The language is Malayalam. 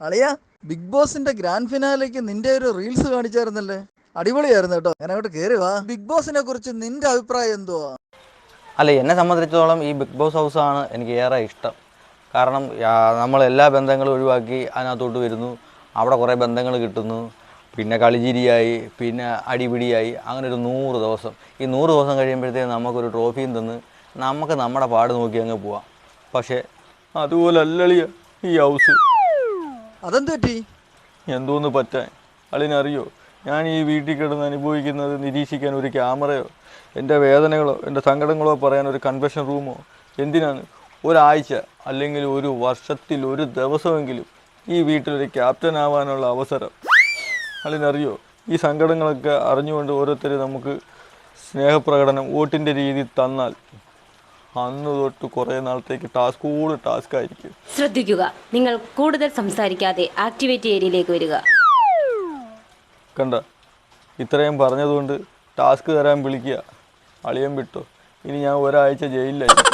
അളിയ ബിഗ് ബോസിന്റെ ഗ്രാൻഡ് ഫിനാലേക്ക് നിന്റെ ഒരു റീൽസ് കാണിച്ചായിരുന്നല്ലേ? അടിപൊളിയായിരുന്നു കേട്ടോ. ഞാൻ അങ്ങോട്ട് കയറി വാ. ബിഗ് ബോസിനെ കുറിച്ച് നിന്റെ അഭിപ്രായം എന്തുവാ? അല്ല എന്നെ സംബന്ധിച്ചിടത്തോളം ഈ ബിഗ് ബോസ് ഹൗസ് ആണ് എനിക്ക് ഏറെ ഇഷ്ടം. കാരണം നമ്മൾ എല്ലാ ബന്ധങ്ങളും ഒഴിവാക്കി അതിനകത്തോട്ട് വരുന്നു. അവിടെ കുറേ ബന്ധങ്ങൾ കിട്ടുന്നു. പിന്നെ കളിചിരിയായി പിന്നെ അടിപിടിയായി അങ്ങനെ ഒരു നൂറ് ദിവസം. ഈ നൂറ് ദിവസം കഴിയുമ്പോഴത്തേക്ക് നമുക്കൊരു ട്രോഫിയും തന്ന് നമുക്ക് നമ്മുടെ പാട് നോക്കി അങ്ങ് പോവാം. പക്ഷേ അതുപോലെ അല്ലളിയ ഈ ഹൗസ് അതെന്ത് പറ്റി? എന്തോന്ന് പറ്റാൻ? അളിനറിയോ? ഞാൻ ഈ വീട്ടിൽ കിടന്ന് അനുഭവിക്കുന്നത് നിരീക്ഷിക്കാൻ ഒരു ക്യാമറയോ എന്റെ വേദനകളോ എന്റെ സങ്കടങ്ങളോ പറയാൻ ഒരു കൺവെൻഷൻ റൂമോ എന്തിനാണ്? ഒരാഴ്ച അല്ലെങ്കിൽ ഒരു വർഷത്തിൽ ഒരു ദിവസമെങ്കിലും ഈ വീട്ടിലൊരു ക്യാപ്റ്റൻ ആവാനുള്ള അവസരം. അളിനറിയോ? ഈ സങ്കടങ്ങളൊക്കെ അറിഞ്ഞുകൊണ്ട് ഓരോരുത്തർ നമുക്ക് സ്നേഹപ്രകടനം വോട്ടിന്റെ രീതി തന്നാൽ അന്ന് തൊട്ട് കുറേ നാളത്തേക്ക് ടാസ്ക് കൂടുതൽ ടാസ്ക് ആയിരിക്കും. ശ്രദ്ധിക്കുക. നിങ്ങൾ കൂടുതൽ സംസാരിക്കാതെ ആക്ടിവേറ്റ് ഏരിയയിലേക്ക് വരിക. കണ്ട ഇത്രയും പറഞ്ഞതുകൊണ്ട് ടാസ്ക് തരാൻ വിളിക്കുക. അളിയൻ വിട്ടോ. ഇനി ഞാൻ ഒരാഴ്ച ജയിലിലായി